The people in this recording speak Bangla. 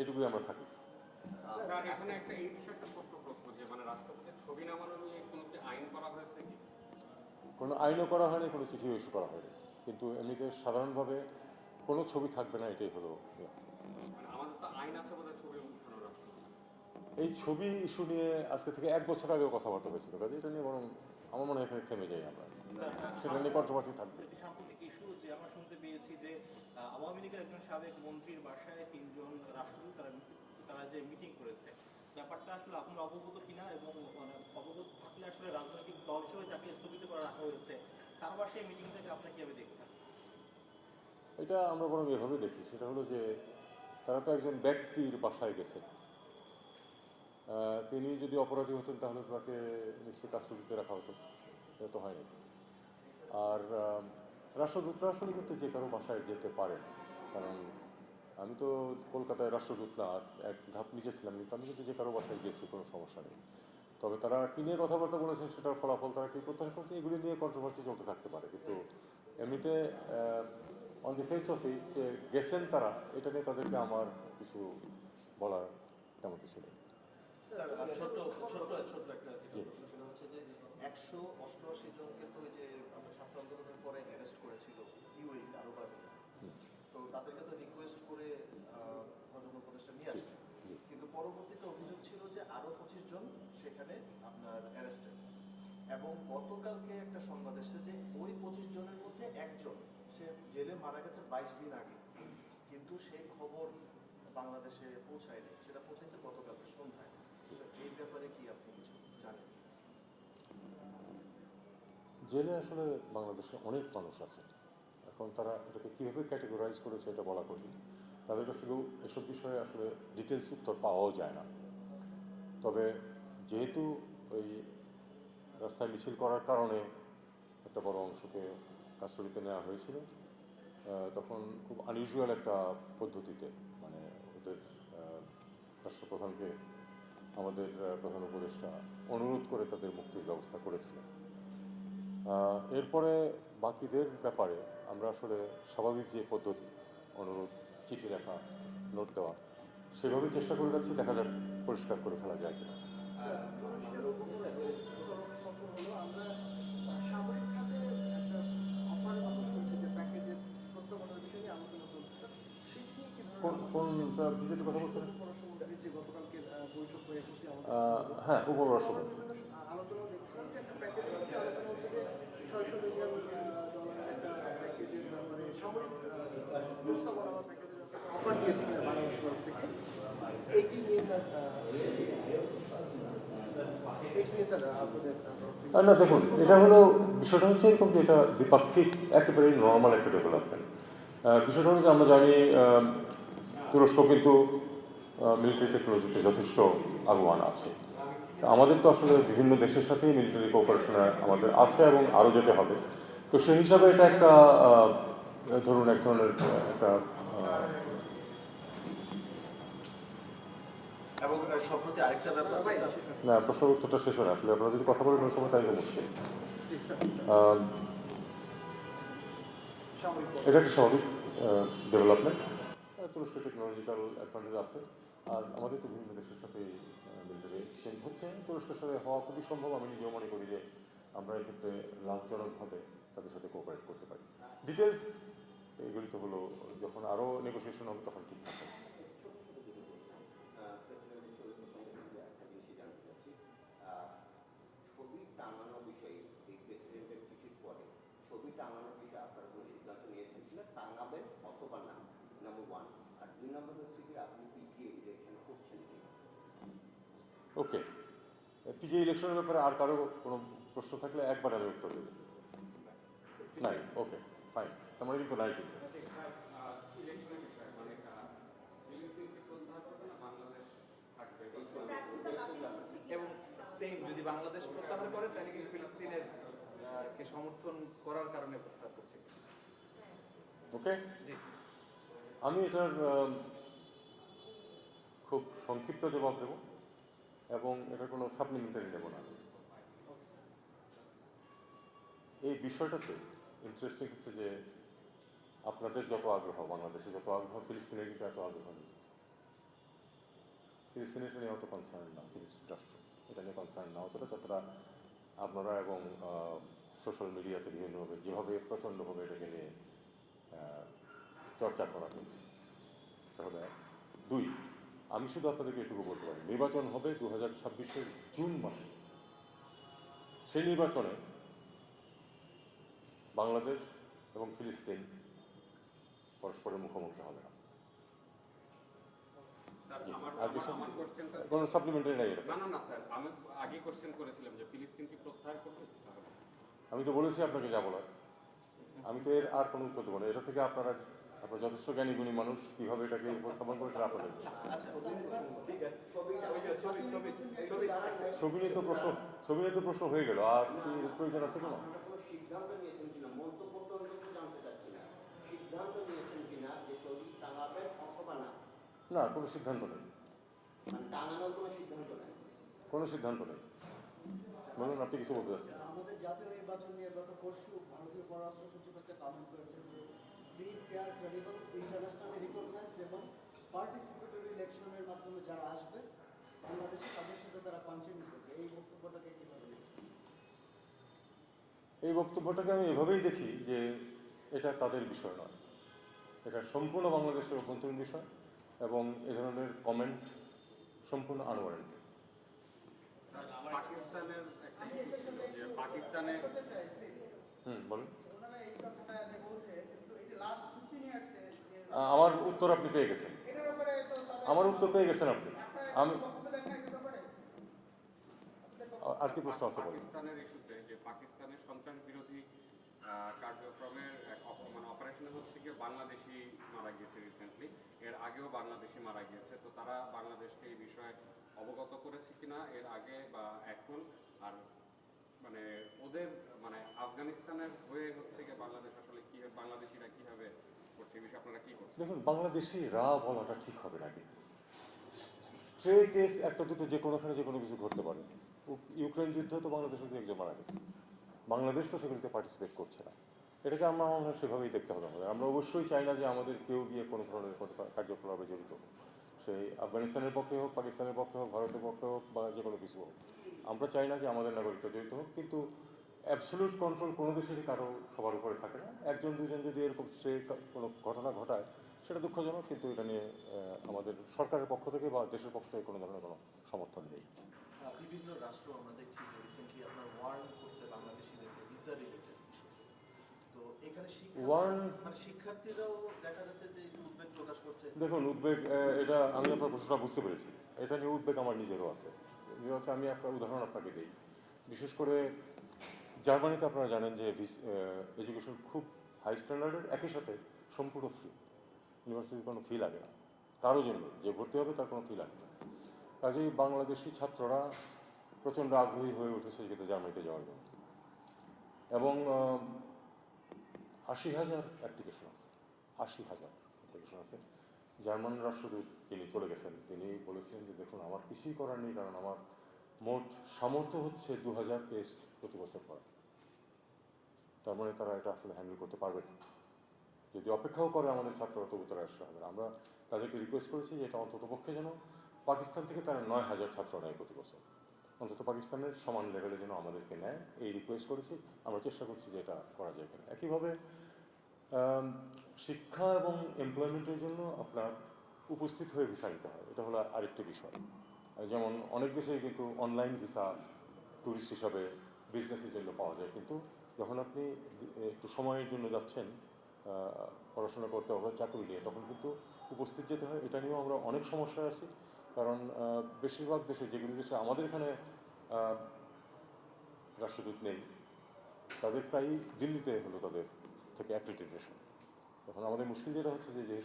এটুকুই আমরা থাকি। স্যার এখানে একটা এই বিষয়ে ছোট্ট প্রশ্ন যে মানে রাষ্ট্রপতির ছবি নামানো নিয়ে কোনো কি আইন করা হয়েছে কি? কোনো আইনও করা হয়নি কোনো চিঠিও ইস্যু করা হয়নি। কিন্তু এমনিতে সাধারণভাবে কোনো ছবি থাকবে না এটাই হলো মানে এই ছবি ইস্যু নিয়ে আজকে থেকে এক বছর আগেও কথাবার্তা হয়েছিল কাজে এটা নিয়ে বরং আমার মনে হয় এখানে থেমে যাই আমরা। সেটা নিয়ে কন্ট্রোভার্সি থাকবে সাম্প্রতিক ইস্যু যে আমরা শুনতে পেয়েছি যে আওয়ামী লীগের একজন সাবেক মন্ত্রীর বাসায় তিনজন রাষ্ট্রদূত তারা তারা যে মিটিং করেছে ব্যাপারটা আসলে আপনারা অবগত কিনা এবং মানে অবগত থাকলে আসলে রাজনৈতিক দল হিসেবে যাকে স্থগিত করে রাখা হয়েছে তার বাসায় মিটিংটাকে আপনারা কীভাবে দেখছেন? এটা আমরা বরং এভাবে দেখি সেটা হলো যে তারা তো একজন ব্যক্তির বাসায় গেছেন। আহ, তিনি যদি অপরাধী হতেন তাহলে তাকে নিশ্চয়ই কাস্টডিতে রাখা হতো। এটা তো হয়নি। আর রাষ্ট্রদূতরা আসলে কিন্তু যে কারও বাসায় যেতে পারেন কারণ আমি তো কলকাতায় রাষ্ট্রদূত না এক ধাপ নিচে ছিলাম, কিন্তু আমি কিন্তু যে কারও বাসায় গেছি, কোনো সমস্যা নেই। তবে তারা কী নিয়ে কথাবার্তা বলেছেন সেটার ফলাফল তারা কী প্রত্যাশা করছে, এগুলি নিয়ে কন্ট্রোভার্সি চলতে থাকতে পারে। কিন্তু এমনিতে on the face of it যে গেছেন তারা, এটা নিয়ে তাদেরকে আমার কিছু বলার তেমন কিছু নেই। স্যার, আর ছোট্ট ছোট্ট ছোট্ট একটা প্রশ্ন সেটা হচ্ছে যে একশো অষ্টআশি জনকে তো যে আমরা ছাত্র আন্দোলনের পরে অ্যারেস্ট করেছিল ইউএই আরও তো তাদেরকে তো রিকোয়েস্ট করে প্রধান উপদেষ্টা নিয়ে আসছে। কিন্তু পরবর্তীতে অভিযোগ ছিল যে আরও পঁচিশ জন সেখানে আপনার অ্যারেস্টেড এবং গতকালকে একটা সংবাদ এসেছে যে ওই পঁচিশ জনের মধ্যে একজন সে জেলে মারা গেছে বাইশ দিন আগে। কিন্তু সেই খবর বাংলাদেশে পৌঁছায়নি। সেটা পৌঁছেছে গতকালকে সন্ধ্যায় So, এই ব্যাপারে কি আপনি কিছু জানেন জেলে আসলে বাংলাদেশে অনেক মানুষ আছে। এখন তারা এটাকে কীভাবে ক্যাটেগরাইজ করেছে এটা বলা কঠিন। তাদের কাছ থেকেও এসব বিষয়ে আসলে ডিটেলস উত্তর পাওয়াও যায় না। তবে যেহেতু ওই রাস্তায় মিছিল করার কারণে একটা বড় অংশকে কাস্টডিতে নেওয়া হয়েছিল তখন খুব আনইউজুয়াল একটা পদ্ধতিতে মানে ওদের রাষ্ট্রপ্রধানকে আমাদের প্রধান উপদেষ্টা অনুরোধ করে তাদের মুক্তির ব্যবস্থা করেছিলেন। এরপরে বাকিদের ব্যাপারে আমরা আসলে স্বাভাবিক যে পদ্ধতি, অনুরোধ, চিঠি লেখা, নোট দেওয়া, সেভাবেই চেষ্টা করে যাচ্ছি, দেখা যাক পরিষ্কার করে ফেলা যায় কিনা। তরফ থেকে আর না, দেখুন, এটা হলো, বিষয়টা হচ্ছে এরকম যে এটা দ্বিপাক্ষিক, একেবারেই নর্মাল একটা ডেভেলপমেন্ট বিষয়টা হলো যে আমরা জানি তুরস্ক কিন্তু মিলিটারি টেকনোলজিতে যথেষ্ট আগুয়ান আছে। তা আমাদের তো আসলে বিভিন্ন দেশের সাথেই মিলিটারি কোঅপারেশনে আমাদের আছে এবং আরও যেতে হবে। তো সেই হিসাবে এটা একটা ধরুন এক ধরনের একটা না প্রশ্ন উত্তরটা শেষ হয় আসলে আপনারা যদি কথা বলেন ওই সময় মুশকিল এটা একটা স্বাভাবিক ডেভেলপমেন্ট তুরস্ক টেকনোলজিক্যাল অ্যাডভান্টেজ আছে। আর আমাদের তো বিভিন্ন দেশের সাথে মিলিটারি এক্সচেঞ্জ হচ্ছে। তুরস্কের সাথে হওয়া খুবই সম্ভব। আমি নিজেও মনে করি যে আমরা এক্ষেত্রে লাভজনকভাবে তাদের সাথে কোঅপারেট করতে পারি। ডিটেলস এগুলি তো হলো, যখন আরও নেগোসিয়েশন হবে তখন ঠিক থাকবে। ছবি টাঙানো বিষয়ে পরে। ছবি টাঙানোর কোনো সিদ্ধান্ত নাম্বার ওয়ান আর দুই নম্বর হচ্ছে যে আপনি পিজিএ ইলেকশন করছেন ওকে পিজে ইলেকশনের ব্যাপারে আর কারও কোনো প্রশ্ন থাকলে একবার আমি উত্তর দেবো। নাই? ওকে ফাইন তার মানে কিন্তু নাই কিন্তু। ইলেকশনের বিষয়ে মানে আহ, ফিলিস্তিনকে প্রত্যাহার করবে না বাংলাদেশ থাকবে এবং সেম যদি বাংলাদেশ প্রত্যাহার করে তাহলে কি ফিলিস্তিনের কে সমর্থন করার কারণে প্রত্যাহার করছে। ওকে জি। আমি এটার খুব সংক্ষিপ্ত জবাব দেব এবং এটার কোনো সাপ্লিমেন্টারি নেব না। এই বিষয়টাতে ইন্টারেস্টিং হচ্ছে যে আপনাদের যত আগ্রহ, বাংলাদেশে যত আগ্রহ, ফিলিস্তিনের কিন্তু এত আগ্রহ নেই ফিলিস্তিন এটা নিয়ে অত কনসার্ন না, ফিলিস্তিন রাষ্ট্র এটা নিয়ে কনসার্ন না, অতটা যতটা আপনারা এবং সোশ্যাল মিডিয়াতে বিভিন্নভাবে, যেভাবে প্রচণ্ডভাবে এটাকে নিয়ে চর্চা করা হয়েছে। এটা হলো এক। দুই আমি শুধু আপনাদেরকে এটুকু বলতে পারি নির্বাচন হবে দু হাজার ছাব্বিশের জুন মাসে। সেই নির্বাচনে বাংলাদেশ এবং ফিলিস্তিন পরস্পরের মুখোমুখি হবে না। কোনো সাপ্লিমেন্টারি নাই এটা। আমি আগে কোশ্চেন করেছিলাম যে ফিলিস্তিন কি প্রত্যাহার করবে? আমি তো বলেছি আপনাকে যা বলার আমি তো এর আর কোনো উত্তর দেবো না। এটা থেকে আপনারা আপনারা যথেষ্ট জ্ঞানী গুণী মানুষ কীভাবে এটাকে উপস্থাপন করে সেটা আপনাদের ছবি নিয়ে তো প্রশ্ন ছবি নিয়ে তো প্রশ্ন হয়ে গেল। আর কি প্রয়োজন আছে কোনো? না, কিনা সিদ্ধান্ত নেই। কোনো সিদ্ধান্ত নেই। বলুন, আপনি কিছু বলতে চাচ্ছেন? আমাদের জাতীয় নির্বাচন নিয়ে গত পরশু ভারতীয় পররাষ্ট্র করেছেন যে free fair credible internationally recognised এবং পার্টিসিপেটরি ইলেকশনের মাধ্যমে যারা আসবে বাংলাদেশে তাদের সাথে তারা কন্টিনিউ করবে। এই বক্তব্যটাকে কীভাবে এই বক্তব্যটাকে আমি এভাবেই দেখি যে এটা তাদের বিষয় নয়। এটা সম্পূর্ণ বাংলাদেশের অভ্যন্তরীণ বিষয় এবং এ ধরনের কমেন্ট সম্পূর্ণ আনওয়ারেন্টেড স্যার পাকিস্তানের একটা ইস্যু ছিল যে পাকিস্তানে হুম বলুন। বলছে যে আ- আমার উত্তর আপনি পেয়ে গেছেন। আমার উত্তর পেয়ে গেছেন আপনি। আমি আর কি প্রশ্ন আছে বলুন। পাকিস্তানের ইস্যুতে যে পাকিস্তানের সন্ত্রাস বিরোধী কার্যক্রমের মানে অপারেশনে হচ্ছে গিয়ে বাংলাদেশি মারা গিয়েছে রিসেন্টলি এর আগেও বাংলাদেশি মারা গিয়েছে। তো তারা বাংলাদেশকে এই বিষয়ে অবগত করেছে কিনা এর আগে বা এখন? আর মানে ওদের মানে আফগানিস্তানের হয়ে হচ্ছে বাংলাদেশ বাংলাদেশিরা কীভাবে করছে দেখুন বাংলাদেশি রা বলাটা ঠিক হবে না কিন্তু। স্ট্রে কেস একটা দুটো যে কোনোখানে যে কোনো কিছু ঘটতে পারে। ইউক্রেন যুদ্ধে তো বাংলাদেশের একজন মারা গেছে। বাংলাদেশ তো সেগুলিতে পার্টিসিপেট করছে না। এটাকে আমরা মনে হয় সেভাবেই দেখতে হবে আমাদের। আমরা অবশ্যই চাই না যে আমাদের কেউ গিয়ে কোনো ধরনের কার্যকলাপে জড়িত। সেই আফগানিস্তানের পক্ষে হোক, পাকিস্তানের পক্ষে হোক, ভারতের পক্ষে হোক বা যে কোনো কিছু হোক। আমরা চাই না যে আমাদের নাগরিকরা জড়িত হোক, কিন্তু অ্যাবসলিউট কন্ট্রোল কোনো দেশেরই কারও সবার উপরে থাকে না। একজন দুজন যদি এরকম স্ট্রে কোনো ঘটনা ঘটায় সেটা দুঃখজনক কিন্তু এটা নিয়ে আমাদের সরকারের পক্ষ থেকে বা দেশের পক্ষ থেকে কোনো ধরনের কোনো সমর্থন নেই। বিভিন্ন রাষ্ট্র আমরা দেখছি যে রিসেন্টলি আপনার ওয়ার্ন করছে বাংলাদেশিদেরকে ভিসা রিলেটেড তো। এখানে মানে শিক্ষার্থীরাও দেখা যাচ্ছে যে একটু উদ্বেগ প্রকাশ করছে। দেখুন উদ্বেগ এটা আমি আপনার প্রশ্নটা বুঝতে পেরেছি। এটা নিয়ে উদ্বেগ আমার নিজেরও আছে। নিজেরও আছে আমি একটা উদাহরণ আপনাকে দিই। বিশেষ করে জার্মানিতে আপনারা জানেন যে এডুকেশন খুব হাই স্ট্যান্ডার্ডের একই সাথে সম্পূর্ণ ফ্রি ইউনিভার্সিটির কোনো ফি লাগে না। কারোর জন্য, যে ভর্তি হবে তার কোনো ফি লাগে না। কাজেই বাংলাদেশি ছাত্ররা প্রচণ্ড আগ্রহী হয়ে উঠেছে কিন্তু জার্মানিতে যাওয়ার জন্য। এবং আশি হাজার অ্যাপ্লিকেশন আছে। আশি হাজার অ্যাপ্লিকেশন আছে। জার্মান রাষ্ট্রদূত তিনি চলে গেছেন। তিনি বলেছিলেন যে, দেখুন, আমার কিছুই করার নেই, কারণ আমার মোট সামর্থ্য হচ্ছে দু হাজার পেজ প্রতি বছর পড়া তার মানে তারা এটা আসলে হ্যান্ডেল করতে পারবে না। যদি অপেক্ষাও করে আমাদের ছাত্ররা, তবু তারা আসতে হবে আমরা তাদেরকে রিকোয়েস্ট করেছি যে এটা অন্তত পক্ষে যেন পাকিস্তান থেকে তারা নয় হাজার ছাত্র নেয় প্রতি বছর। অন্তত পাকিস্তানের সমান লেভেলে যেন আমাদেরকে নেয়। এই রিকোয়েস্ট করেছি। আমরা চেষ্টা করছি যে এটা করা যায় কিনা। একইভাবে শিক্ষা এবং এমপ্লয়মেন্টের জন্য আপনার উপস্থিত হয়ে ভিসা নিতে হয়। এটা হলো আরেকটি বিষয়। যেমন অনেক দেশেই কিন্তু অনলাইন ভিসা ট্যুরিস্ট হিসাবে বিজনেসের জন্য পাওয়া যায়। কিন্তু যখন আপনি একটু সময়ের জন্য যাচ্ছেন পড়াশোনা করতে হবে, চাকরি নিয়ে তখন কিন্তু উপস্থিত যেতে হয়। এটা নিয়েও আমরা অনেক সমস্যায় আছি। কারণ বেশিরভাগ দেশে, যেগুলি দেশে আমাদের এখানে রাষ্ট্রদূত নেই, তাদের প্রায়ই দিল্লিতে হলো তাদের থেকে অ্যাক্রিডিটেশন তখন আমাদের মুশকিল যেটা হচ্ছে যে